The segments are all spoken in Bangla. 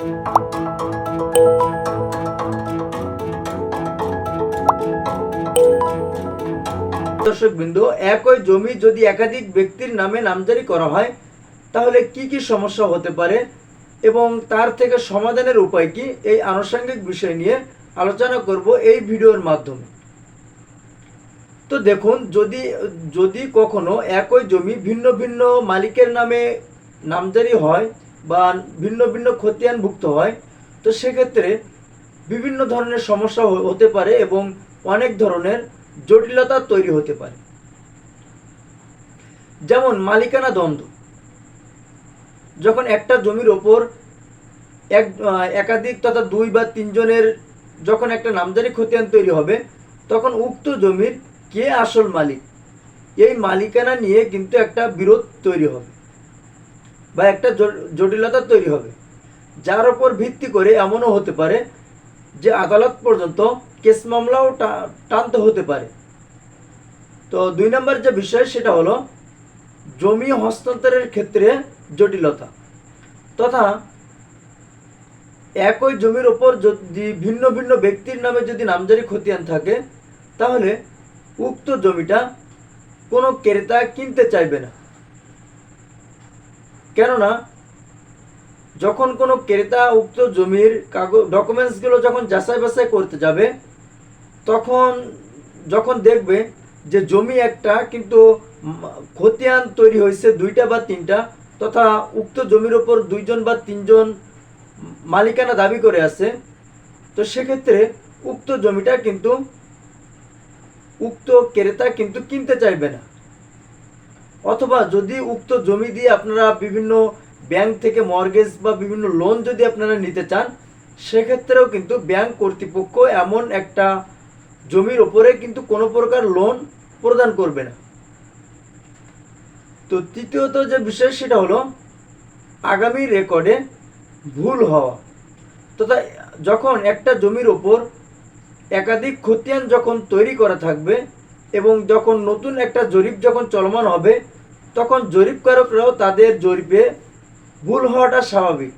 দর্শক বিন্দু, একই জমি যদি একাধিক ব্যক্তির নামে নামজারি করা হয়, তাহলে কি কি সমস্যা হতে পারে এবং তার থেকে সমাধানের উপায় কি? এই আনুষঙ্গিক বিষয় নিয়ে আলোচনা করব এই ভিডিওর মাধ্যমে। তো দেখুন, যদি যদি কখনো একই জমি ভিন্ন ভিন্ন মালিকের নামে নামজারি হয় বা ভিন্ন ভিন্ন খতিয়ানভুক্ত হয়, তো সেক্ষেত্রে বিভিন্ন ধরনের সমস্যা হতে পারে এবং অনেক ধরনের জটিলতা তৈরি হতে পারে। যেমন মালিকানা দ্বন্দ্ব। যখন একটা জমির ওপর এক একাধিক তথা দুই বা তিনজনের যখন একটা নামজারি খতিয়ান তৈরি হবে, তখন উক্ত জমির কে আসল মালিক? এই মালিকানা নিয়ে কিন্তু একটা বিরোধ তৈরি হবে। বা একটা জটিলতা তৈরি হবে। যার উপর ভিত্তি করে এমনও হতে পারে যে আদালত পর্যন্ত কেস মামলাও টানতে হতে পারে। তো দুই নম্বর যে বিষয়, সেটা হলো জমি হস্তান্তরের ক্ষেত্রে জটিলতা। তথা একই জমির ওপর যদি ভিন্ন ভিন্ন ব্যক্তির নামে যদি নামজারি খতিয়ান থাকে, তাহলে উক্ত জমিটা কোনো ক্রেতা কিনতে চাইবে না। কেননা, যখন কোনো ক্রেতা উক্ত জমির কাগজ ডকুমেন্টসগুলো যখন যাচাই বাছাই করতে যাবে, তখন, যখন দেখবে যে জমি একটা কিন্তু খতিয়ান তৈরি হয়েছে দুইটা বা তিনটা, তথা উক্ত জমির ওপর দুইজন বা তিনজন মালিকানা দাবি করে আছে, তো সেক্ষেত্রে উক্ত জমিটা কিন্তু, উক্ত ক্রেতা কিন্তু কিনতে চাইবে না। অথবা যদি উক্ত জমি দিয়ে আপনারা বিভিন্ন ব্যাংক থেকে মর্গেজ বা বিভিন্ন লোন যদি আপনারা নিতে চান, সেক্ষেত্রেও কিন্তু ব্যাংক কর্তৃপক্ষ এমন একটা জমির ওপরে কিন্তু কোনো প্রকার লোন প্রদান করবে না। তো তৃতীয়ত যে বিষয় সেটা হলো, আগামী রেকর্ডে ভুল হওয়া। তথা যখন একটা জমির ওপর একাধিক খতিয়ান যখন তৈরি করা থাকবে এবং যখন নতুন একটা জরিপ যখন চলমান হবে, তখন জরিপকারকরাও তাদের জরিপে ভুল হওয়াটা স্বাভাবিক।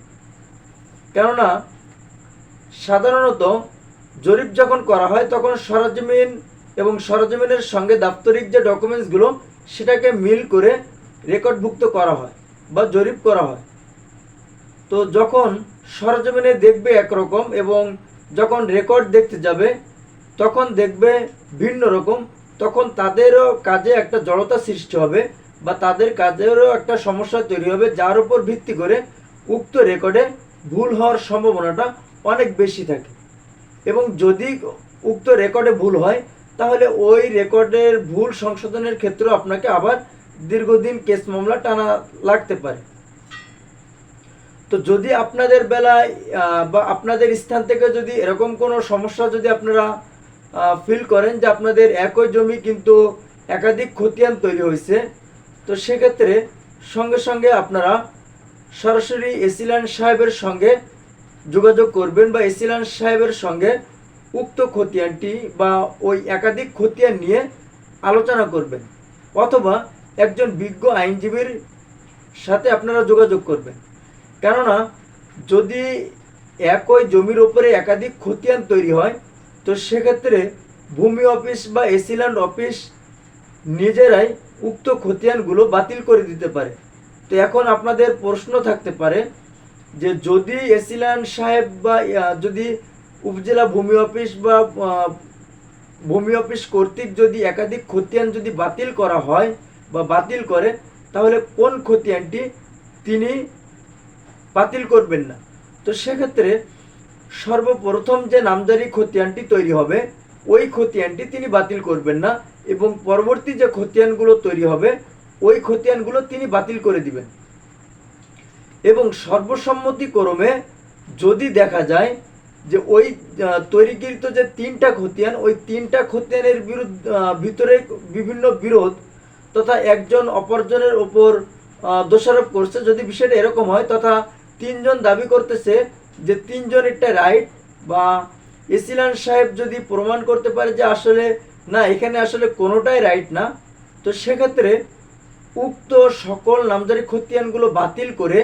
কেননা, সাধারণত জরিপ যখন করা হয়, তখন সরজমিন এবং সরজমিনের সঙ্গে দাপ্তরিক যে ডকুমেন্টসগুলো, সেটাকে মিল করে রেকর্ডভুক্ত করা হয় বা জরিপ করা হয়। তো যখন সরজমিনে দেখবে একরকম এবং যখন রেকর্ড দেখতে যাবে, তখন দেখবে ভিন্ন রকম তখন তাদেরও কাজে একটা জড়তা সৃষ্টি হবে বা তাদের কাজেরও একটা সমস্যা তৈরি হবে, যার উপর ভিত্তি করে উক্ত রেকর্ডে ভুল হওয়ার সম্ভাবনাটা অনেক বেশি থাকে। এবং যদি উক্ত রেকর্ডে ভুল হয়, তাহলে ওই রেকর্ডের ভুল সংশোধনের ক্ষেত্রেও আপনাকে আবার দীর্ঘদিন কেস মামলা টানা লাগতে পারে। তো যদি আপনাদের বেলায় বা আপনাদের স্থান থেকে যদি এরকম কোনো সমস্যা যদি আপনারা ফিল করেন যে আপনাদের একই জমি কিন্তু একাধিক খতিয়ান তৈরি হয়েছে। তো সেক্ষেত্রে সঙ্গে সঙ্গে আপনারা সরাসরি এসিল্যান্ড সাহেবের সঙ্গে যোগাযোগ করবেন বা এসিল্যান্ড সাহেবের সঙ্গে উক্ত খতিয়ানটি বা ওই একাধিক খতিয়ান নিয়ে আলোচনা করবেন। অথবা একজন বিজ্ঞ আইনজীবীর সাথে আপনারা যোগাযোগ করবেন। কেননা যদি একই জমির ওপরে একাধিক খতিয়ান তৈরি হয় তো সেক্ষেত্রে ভূমি অফিস বা এসিল্যান্ড অফিস নিজেরাই উক্ত খতিয়ানগুলো বাতিল করে দিতে পারে। তো এখন আপনাদের প্রশ্ন থাকতে পারে যে যদি এসিল্যান্ড সাহেব বা যদি উপজেলা ভূমি অফিস বা ভূমি অফিস কর্তৃক যদি একাধিক খতিয়ান যদি বাতিল করা হয় বা বাতিল করে, তাহলে কোন খতিয়ানটি তিনি বাতিল করবেন না? তো সেক্ষেত্রে সর্বপ্রথম যে নামজারি খতিয়ানটি তৈরি হবে, ওই খতিয়ানটি তিনি বাতিল করবেন না এবং পরবর্তী যে খতিয়ানগুলো তৈরি হবে, ওই খতিয়ানগুলো তিনি বাতিল করে দিবেন। এবং সর্বসম্মতিক্রমে যদি দেখা যায় যে ওই তৈরিকৃত যে তিনটা খতিয়ান, ওই তিনটা খতিয়ানের বিরুদ্ধ ভিতরে বিভিন্ন বিরোধ তথা একজন অপরজনের ওপর দোষারোপ করছে, যদি বিষয়টা এরকম হয় তথা তিনজন দাবি করতেছে যে তিনজনেরটা রাইট বা এসিলান সাহেব যদি প্রমাণ করতে পারে যে আসলে না, এখানে আসলে কোনোটাই রাইট না, তো সেক্ষেত্রে উক্ত সকল নামজারি খতিয়ানগুলো বাতিল করে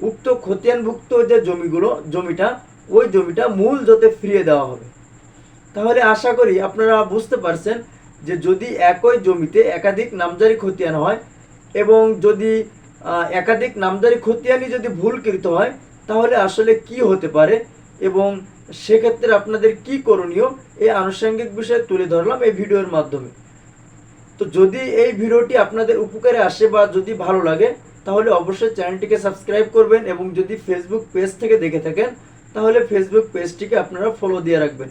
উক্ত খতিয়ানভুক্ত যে জমিগুলো, জমিটা, ওই জমিটা মূল জোতে ফিরিয়ে দেওয়া হবে। তাহলে আশা করি আপনারা বুঝতে পারছেন যে যদি একই জমিতে একাধিক নামজারি খতিয়ান হয় এবং যদি একাধিক নামজারি খতিয়ানই যদি ভুলকৃত হয় তাহলে আসলে কি হতে পারে? এবং সেক্ষেত্রে আপনাদের কি করণীয়? এই আনুষঙ্গিক বিষয়ে তুলে ধরলাম এই ভিডিওর মাধ্যমে। তো যদি এই ভিডিওটি আপনাদের উপকারে আসে বা যদি ভালো লাগে, তাহলে অবশ্যই চ্যানেলটিকে সাবস্ক্রাইব করবেন এবং যদি ফেসবুক পেজ থেকে দেখে থাকেন, তাহলে ফেসবুক পেজটিকে আপনারা ফলো দিয়ে রাখবেন।